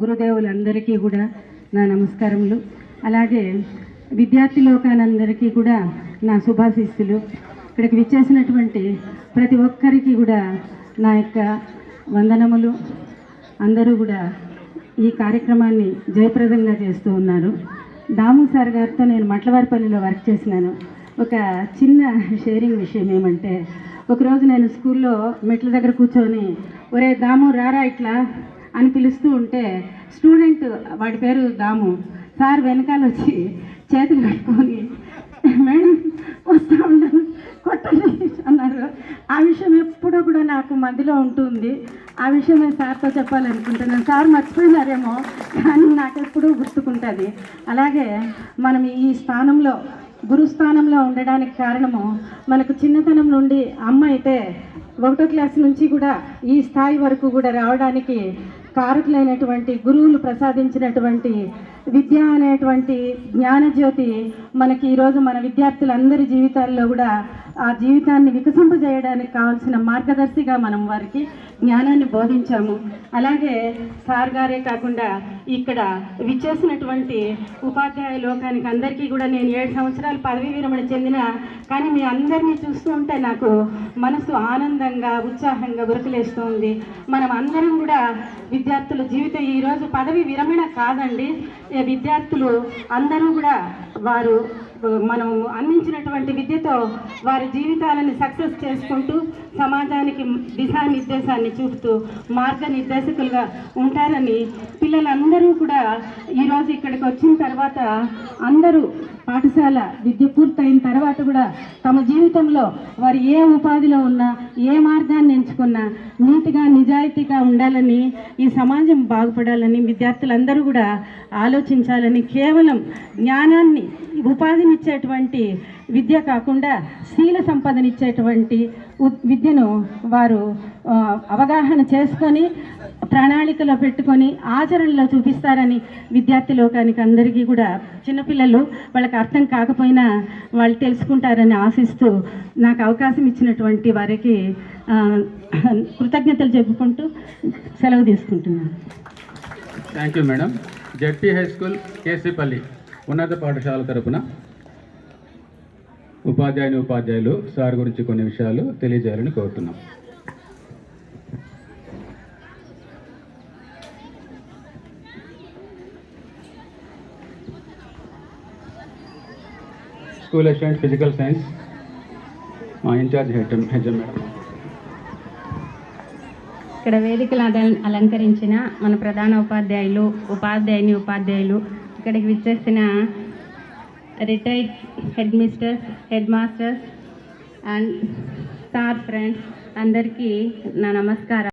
గురుదేవులందరికీ కూడా నా నమస్కారములు. అలాగే విద్యార్థి లోకానందరికీ కూడా నా శుభాశీస్సులు. ఇక్కడికి విచ్చేసినటువంటి ప్రతి ఒక్కరికి కూడా నా యొక్క వందనములు. అందరూ కూడా ఈ కార్యక్రమాన్ని జయప్రదంగా చేస్తూ ఉన్నారు. దాము సార్ గారితో నేను మట్లవారిపల్లిలో వర్క్ చేసినాను. ఒక చిన్న షేరింగ్ విషయం ఏమంటే ఒకరోజు నేను స్కూల్లో మెట్ల దగ్గర కూర్చొని ఒరే దాము రారా ఇట్లా? అని పిలుస్తూ ఉంటే స్టూడెంట్ వాడి పేరు దాము. సార్ వెనకాల వచ్చి చేతులు కట్టుకొని మేడం వస్తా ఉన్నాను కొట్టండి అన్నారు. ఆ విషయం ఎప్పుడూ కూడా నాకు మధ్యలో ఉంటుంది. ఆ విషయం నేను సార్తో చెప్పాలనుకుంటున్నాను. సార్ మర్చిపోయినారేమో కానీ నాకు ఎప్పుడూ గుర్తుకుంటుంది. అలాగే మనం ఈ స్థానంలో గురుస్థానంలో ఉండడానికి కారణము మనకు చిన్నతనం నుండి అమ్మ అయితే ఒకటో క్లాస్ నుంచి కూడా ఈ స్థాయి వరకు కూడా రావడానికి కారకులైనటువంటి గురువులు ప్రసాదించినటువంటి విద్య అనేటువంటి జ్ఞానజ్యోతి మనకి ఈరోజు మన విద్యార్థులందరి జీవితాల్లో కూడా ఆ జీవితాన్ని వికసింపజేయడానికి కావాల్సిన మార్గదర్శిగా మనం వారికి జ్ఞానాన్ని బోధించాము. అలాగే సార్ గారే కాకుండా ఇక్కడ విచ్చేసినటువంటి ఉపాధ్యాయ లోకానికి అందరికీ కూడా నేను ఏడు సంవత్సరాలు పదవీ విరమణ చెందిన కానీ మీ అందరినీ చూస్తుంటే నాకు మనసు ఆనందంగా ఉత్సాహంగా గురకలేస్తుంది మనం అందరం కూడా విద్యార్థుల జీవితం ఈరోజు పదవి విరమణ కాదండి. విద్యార్థులు అందరూ కూడా వారు మనం అందించినటువంటి విద్యతో వారి జీవితాలను సక్సెస్ చేసుకుంటూ సమాజానికి దిశానిర్దేశాన్ని చూపుతూ మార్గనిర్దేశకులుగా ఉంటారని పిల్లలందరూ కూడా ఈరోజు ఇక్కడికి వచ్చిన తర్వాత అందరూ పాఠశాల విద్య పూర్తయిన తర్వాత కూడా తమ జీవితంలో వారు ఏ ఉపాధిలో ఉన్నా ఏ మార్గాన్ని ఎంచుకున్నా నీతిగా నిజాయితీగా ఉండాలని ఈ సమాజం బాగుపడాలని విద్యార్థులందరూ కూడా ఆలోచించాలని కేవలం జ్ఞానాన్ని ఉపాధినిచ్చేటువంటి విద్య కాకుండా శీల సంపదనిచ్చేటువంటి విద్యను వారు అవగాహన చేసుకొని ప్రణాళికలో పెట్టుకొని ఆచరణలో చూపిస్తారని విద్యార్థి లోకానికి అందరికీ కూడా చిన్నపిల్లలు వాళ్ళకి అర్థం కాకపోయినా వాళ్ళు తెలుసుకుంటారని ఆశిస్తూ నాకు అవకాశం ఇచ్చినటువంటి వారికి కృతజ్ఞతలు చెప్పుకుంటూ సెలవు తీసుకుంటున్నాను. Thank you madam ZP high school Kesipalli ఉన్నత పాఠశాల తరపున ఉపాధ్యాయుని ఉపాధ్యాయులు సార్ గురించి కొన్ని విషయాలు తెలియజేయాలని కోరుతున్నాం. స్కూల్ అసిస్టెంట్ ఫిజికల్ సైన్స్ మా ఇన్ఛార్జ్ హెచ్ఎం హెచ్ఎం మేడం. ఇక్కడ వేదికలు అలంకరించిన మన ప్రధాన ఉపాధ్యాయులు ఉపాధ్యాయుని ఉపాధ్యాయులు ఇక్కడికి విచ్చేసిన retired head mistress head masters and star friends అందరికీ నా నమస్కారం